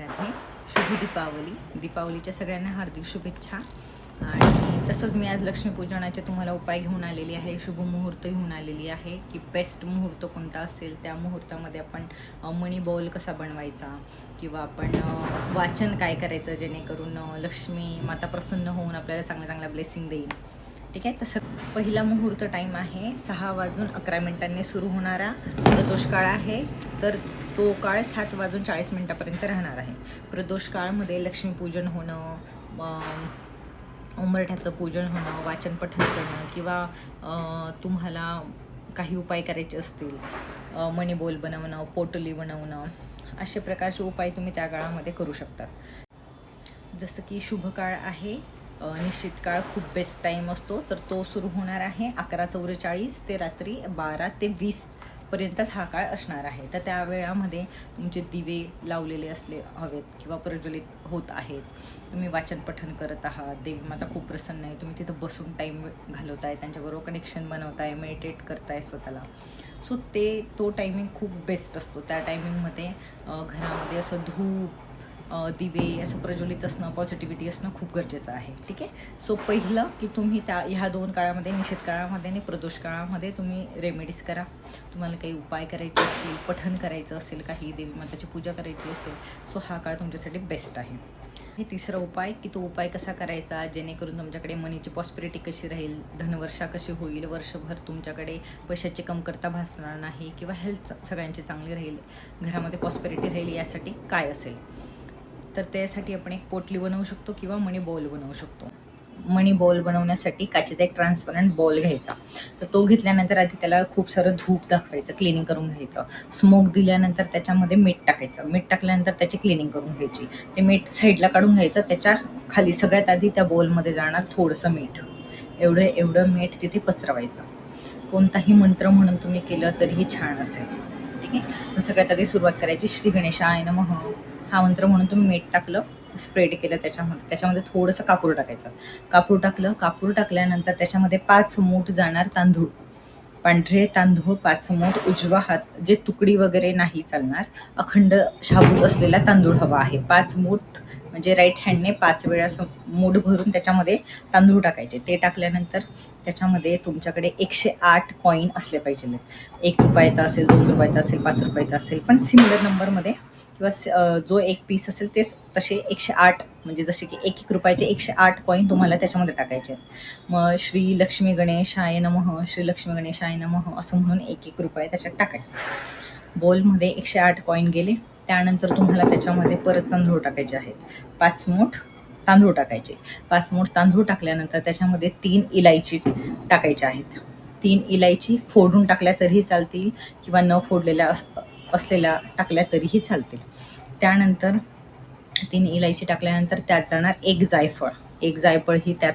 राधे शुभ दीपावली. दीपावलीच्या सगळ्यांना हार्दिक शुभेच्छा. आणि तसंच मी आज लक्ष्मीपूजनाचे तुम्हाला उपाय घेऊन आलेली आहे. शुभ मुहूर्त घेऊन आलेली आहे की बेस्ट मुहूर्त कोणता असेल त्या मुहूर्तामध्ये आपण मणी मनी बॉल कसा बनवायचा किंवा आपण वाचन काय करायचं जेणेकरून लक्ष्मी माता प्रसन्न होऊन आपल्याला चांगल्या चांगल्या ब्लेसिंग देईल. ठीक आहे? तसं पहिला मुहूर्त टाईम आहे सहा वाजून अकरा मिनिटांनी सुरू होणारा प्रदोष काळ आहे. तर तो काळ सात वाजून चाळीस मिनिटापर्यंत राहणार आहे. प्रदोष काळमध्ये लक्ष्मीपूजन होणं उंबरठ्याचं पूजन होणं वाचन पठण करणं किंवा तुम्हाला काही उपाय करायचे असतील अं, बोल बनवणं पोटली बनवणं असे प्रकारचे उपाय तुम्ही त्या काळामध्ये करू शकतात. जसं की शुभ काळ आहे निश्चित काळ खूप बेस्ट टाईम असतो तर तो सुरू होणार आहे अकरा चौवेचाळीस ते रात्री बारा ते वीस पर्यंतच हा काळ असणार आहे. तर त्या वेळामध्ये तुमचे दिवे लावलेले असले हवेत किंवा प्रज्वलित होत आहेत. तुम्ही वाचन पठन करत आहात. देवी माता खूप प्रसन्न आहे. तुम्ही तिथं बसून टाईम घालवताय. त्यांच्याबरोबर कनेक्शन बनवताय. मेडिटेट करताय स्वतःला. सो ते तो टायमिंग खूप बेस्ट असतो. त्या टायमिंगमध्ये घरामध्ये असं धूप दिवे असं प्रज्वलित असणं पॉझिटिव्हिटी असणं खूप गरजेचं आहे. ठीक आहे? सो पहिलं की तुम्ही त्या ह्या दोन काळामध्ये निश्चित काळामध्ये आणि प्रदोष काळामध्ये तुम्ही रेमेडीज करा. तुम्हाला काही उपाय करायचे असतील पठण करायचं असेल काही देवी माताची पूजा करायची असेल सो हा काळ तुमच्यासाठी बेस्ट आहे. हे तिसरा उपाय की तो उपाय कसा करायचा? जेणेकरून तुमच्याकडे मनीची पॉस्पिरिटी कशी राहील? धनवर्षा कशी होईल? वर्षभर तुमच्याकडे पैशाची कमतरता भासणार नाही किंवा हेल्थ सगळ्यांची चांगली राहील? घरामध्ये पॉस्पिरिटी राहील यासाठी काय असेल? तर त्यासाठी आपण एक पोटली बनवू शकतो किंवा मणी बॉल बनवू शकतो. मणी बॉल बनवण्यासाठी काचेचा एक ट्रान्सपरंट बॉल घ्यायचा. तर तो घेतल्यानंतर आधी त्याला खूप सारं धूप दाखवायचं क्लिनिंग करून घ्यायचं. स्मोक दिल्यानंतर त्याच्यामध्ये मीठ टाकायचं. मीठ टाकल्यानंतर त्याची क्लिनिंग करून घ्यायची. ते मीठ साईडला काढून घ्यायचं. त्याच्याखाली सगळ्यात आधी त्या बॉलमध्ये जाणार थोडंसं मीठ. एवढं एवढं मीठ तिथे पसरवायचं. कोणताही मंत्र म्हणून तुम्ही केलं तरीही छान असेल. ठीक आहे? सगळ्यात आधी सुरुवात करायची श्री गणेशाय नमः. हा मंत्र म्हणून तुम्ही मीठ टाकलं स्प्रेड केलं त्याच्यामध्ये. त्याच्यामध्ये थोडंसं कापूर टाकायचं. कापूर टाकलं कापूर टाकल्यानंतर त्याच्यामध्ये पाच मूठ जाणार तांदूळ. पांढरे तांदूळ पाच मूठ उजवा हात. जे तुकडी वगैरे नाही चालणार अखंड शाबूत असलेला तांदूळ हवा आहे. पाच मूठ म्हणजे राईट हँडने पाच वेळा असं मूठ भरून त्याच्यामध्ये तांदूळ टाकायचे. ते टाकल्यानंतर त्याच्यामध्ये तुमच्याकडे एकशे आठ कॉईन असले पाहिजे एक रुपयाचा असेल दोन रुपयाचा असेल पाच रुपयाचा असेल पण सिमिलर नंबरमध्ये किंवा स- जो एक पीस असेल तेच तसे एकशे आठ म्हणजे जसे की एक एक रुपयाचे एकशे आठ कॉईन तुम्हाला त्याच्यामध्ये टाकायचे आहेत. मग श्री लक्ष्मी गणेशाय नमः श्री लक्ष्मी गणेशाय नमः असं म्हणून एक एक रुपये त्याच्यात टाकायचे. बॉलमध्ये एकशे आठ कॉईन गेले त्यानंतर तुम्हाला त्याच्यामध्ये परत तांदूळ टाकायचे आहेत. पाच मूठ तांदूळ टाकायचे. पाच मूठ तांदूळ टाकल्यानंतर त्याच्यामध्ये तीन इलायची टाकायच्या आहेत. तीन इलायची फोडून टाकल्या तरीही चालतील किंवा न फोडलेल्या अस असलेल्या टाकल्या तरीही चालतील. त्यानंतर तीन इलायची टाकल्यानंतर त्यात जाणार एक जायफळ. एक जायफळ ही त्यात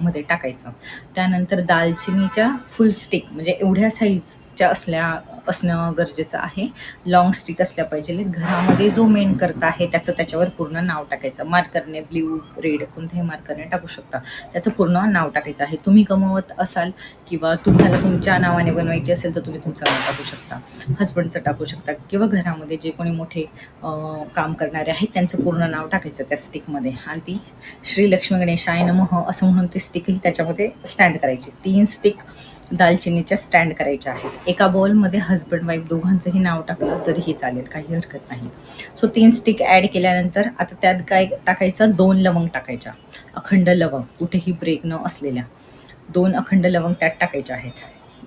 मध्ये टाकायचं. त्यानंतर दालचिनीच्या फुल स्टिक म्हणजे एवढ्या साईजच्या असल्या असणं गरजेचं आहे. लॉंग स्टिक असल्या पाहिजे. घरामध्ये जो मेन करता आहे त्याचं त्याच्यावर पूर्ण नाव टाकायचं. मार्करने ब्ल्यू रेड कोणत्याही मार्करने टाकू शकता. त्याचं पूर्ण नाव टाकायचं आहे. तुम्ही कमवत असाल किंवा तुम्हाला तुमच्या नावाने बनवायची असेल तर तुम्ही तुमचं नाव टाकू शकता हस्बंडचं टाकू शकता किंवा घरामध्ये जे कोणी मोठे काम करणारे आहेत त्यांचं पूर्ण नाव टाकायचं त्या स्टिकमध्ये आणि ती श्री लक्ष्मी गणेशाय नमः असं म्हणून ती स्टिकही त्याच्यामध्ये स्टँड करायची. तीन स्टिक दालचिनीच्या स्टँड करायच्या आहेत. एका बॉलमध्ये हस्बंड वाईफ दोघांचंही नाव टाकलं तरीही चालेल काही हरकत नाही. सो तीन स्टिक ॲड केल्यानंतर आता त्यात काय टाकायचं? दोन लवंग टाकायच्या. अखंड लवंग कुठेही ब्रेक न असलेल्या. दोन अखंड लवंग त्यात टाकायच्या आहेत.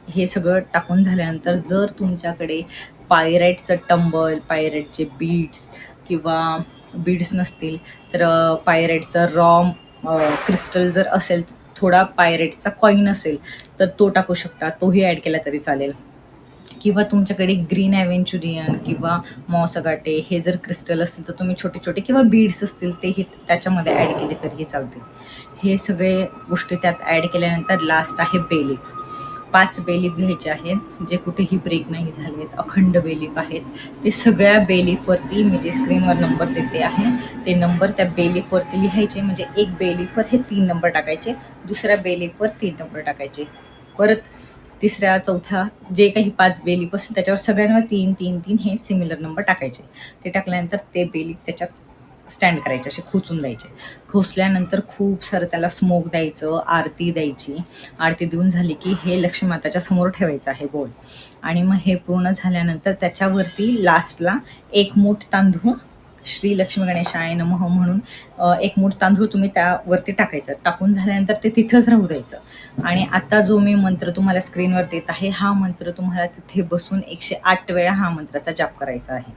हे सगळं टाकून झाल्यानंतर जर तुमच्याकडे पायराईटचं टंबल पायरेटचे बीड्स किंवा बीड्स नसतील तर पायराईटचं रॉम क्रिस्टल जर असेल थोडा पायरेटचा कॉईन असेल तर तो टाकू शकता. तोही ॲड केला तरी चालेल. किंवा तुमच्याकडे ग्रीन ॲव्हेंचुरियन किंवा मॉसगाटे हे जर क्रिस्टल असतील तर तुम्ही छोटे छोटे किंवा बीड्स असतील तेही त्याच्यामध्ये ॲड केले तरीही चालतील. हे सगळे गोष्टी त्यात ॲड केल्यानंतर लास्ट आहे बेलीफ पाच बेलीफ घ्यायचे आहेत जे कुठेही ब्रेक नाही झालेत अखंड बेलीफ आहेत. ते सगळ्या बेलीफवरती मी जे स्क्रीनवर नंबर देते आहे ते नंबर त्या बेलीफवरती लिहायचे. म्हणजे एक बेलीफवर हे तीन नंबर टाकायचे दुसऱ्या बेलीफवर तीन नंबर टाकायचे. परत तिसऱ्या चौथ्या जे काही पाच बेलीफ असेल त्याच्यावर सगळ्यांवर तीन तीन तीन हे सिमिलर नंबर टाकायचे. ते टाकल्यानंतर ते बेलीफ त्याच्यात स्टँड करायचे असे खोचून द्यायचे. खोचल्यानंतर खूप सारं त्याला स्मोक द्यायचं आरती द्यायची. आरती देऊन झाली की हे लक्ष्मी माताच्या समोर ठेवायचं आहे बोल आणि मग हे पूर्ण झाल्यानंतर त्याच्यावरती लास्टला एक मूठ तांदूळ श्री लक्ष्मी गणेशाय नमः म्हणून एक मूठ तांदूळ तुम्ही त्यावरती टाकायचं. टाकून झाल्यानंतर ते तिथंच राहू द्यायचं. आणि आता जो मी मंत्र तुम्हाला स्क्रीनवर देत आहे हा मंत्र तुम्हाला तिथे बसून एकशे आठ वेळा हा मंत्राचा जाप करायचा आहे.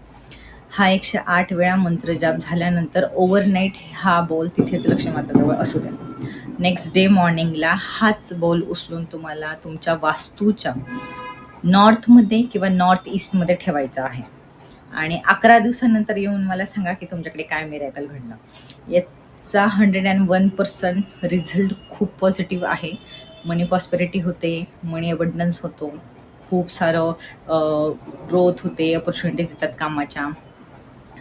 हा एकशे आठ वेळा मंत्र जाप झाल्यानंतर ओव्हरनाईट हा बॉल तिथेच लक्ष्मी माताजवळ असू द्या. नेक्स्ट डे मॉर्निंगला हाच बॉल उचलून तुम्हाला तुमच्या वास्तूच्या नॉर्थमध्ये किंवा नॉर्थ ईस्टमध्ये ठेवायचा आहे. आणि अकरा दिवसानंतर येऊन मला सांगा की तुमच्याकडे काय मिरॅकल घडलं. याचा hundred and one percent result खूप पॉझिटिव्ह आहे. मनी पॉस्पेरिटी होते मनी अबंडन्स होतो. खूप सारं ग्रोथ होते अपॉर्च्युनिटीज येतात कामाच्या.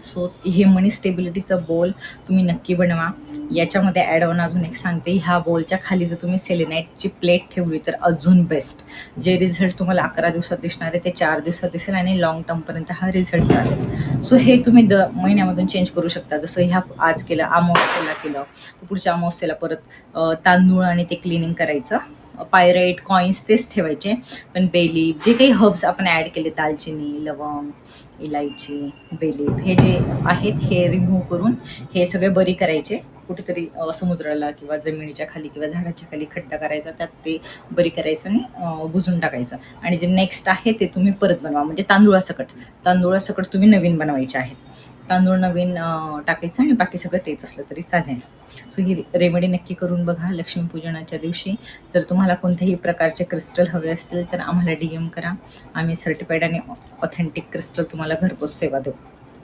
सो हे मनी स्टेबिलिटीचा बॉल तुम्ही नक्की बनवा. याच्यामध्ये ॲड ऑन अजून एक सांगते. ह्या बॉलच्या खाली जर तुम्ही सेलेनाईटची प्लेट ठेवली तर अजून बेस्ट जे रिझल्ट तुम्हाला अकरा दिवसात दिसणार आहे ते चार दिवसात दिसेल आणि लॉंग टर्मपर्यंत हा रिझल्ट चालेल. सो हे तुम्ही द महिन्यामधून चेंज करू शकता. जसं ह्या आज केलं अमावस्येला केलं तर पुढच्या अमावस्येला परत तांदूळ आणि ते क्लिनिंग करायचं. पायराईट कॉईन्स तेच ठेवायचे. पण बेलीप जे काही हर्ब्स आपण ॲड केले दालचिनी लवंग इलायची बेलीप हे जे आहेत हे रिमूव्ह करून हे सगळे बरी करायचे. कुठेतरी समुद्राला किंवा जमिनीच्या खाली किंवा झाडाच्या खाली खड्डा करायचा त्यात ते बरी करायचं आणि बुजून टाकायचं. आणि जे नेक्स्ट आहे ते तुम्ही परत बनवा. म्हणजे तांदुळासकट. तांदुळासकट तुम्ही नवीन बनवायचे आहेत. तांदूळ नवीन टाकायचं आणि बाकी सगळं तेच असलं तरी चालेल. सो ही रेमेडी नक्की करून बघा लक्ष्मीपूजनाच्या दिवशी. जर तुम्हाला कोणत्याही प्रकारचे क्रिस्टल हवे असतील तर आम्हाला डी एम करा. आम्ही सर्टिफाईड आणि ऑथेंटिक क्रिस्टल तुम्हाला घरपोच सेवा देऊ.